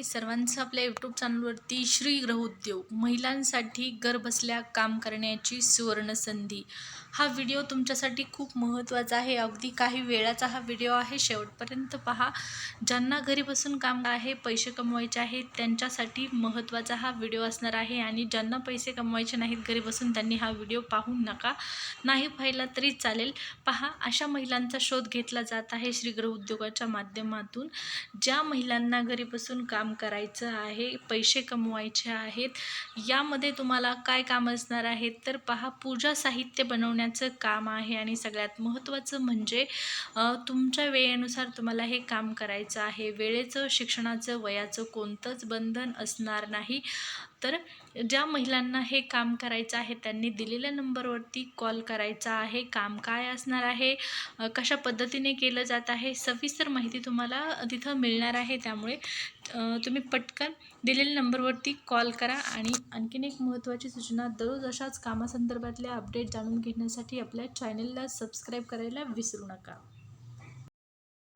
आहे. सर्वांचं आपल्या यूट्यूब चॅनलवरती श्री गृहउद्योग महिलांसाठी घरबसल्या काम करण्याची सुवर्ण संधी. हा व्हिडिओ तुमच्यासाठी खूप महत्त्वाचा आहे. अगदी काही वेळाचा हा व्हिडिओ आहे. शेवटपर्यंत पहा. ज्यांना घरी बसून काम आहे पैसे कमवायचे आहेत त्यांच्यासाठी महत्त्वाचा हा व्हिडिओ असणार आहे. आणि ज्यांना पैसे कमवायचे नाहीत घरी बसून त्यांनी हा व्हिडिओ पाहू नका. नाही पाहिला तरी चालेल. पहा अशा महिलांचा शोध घेतला जात आहे श्री गृहउद्योगाच्या माध्यमातून. ज्या महिलांना घरी बसून काम काम करायचं आहे पैसे कमवायचे आहेत यामध्ये तुम्हाला काय काम असणार आहे तर पहा पूजा साहित्य बनवण्याचं काम आहे आणि सगळ्यात महत्त्वाचं म्हणजे तुमच्या वेळेनुसार तुम्हाला हे काम करायचं आहे. वेळेचं शिक्षणाचं वयाचं कोणतंच बंधन असणार नाही. तर ज्या महिलांना हे काम करायचं आहे त्यांनी दिलेल्या नंबरवरती कॉल करायचा आहे. काम काय असणार आहे? कशा पद्धतीने केलं जात आहे? सविस्तर माहिती तुम्हाला तिथं मिळणार आहे. त्यामुळे तुम्ही पटकन दिलेल्या नंबरवरती कॉल करा आणि आणखीन एक महत्त्वाची सूचना दररोज अशाच कामासंदर्भातल्या अपडेट जाणून घेण्यासाठी आपल्या चॅनलला सबस्क्राईब करायला विसरू नका.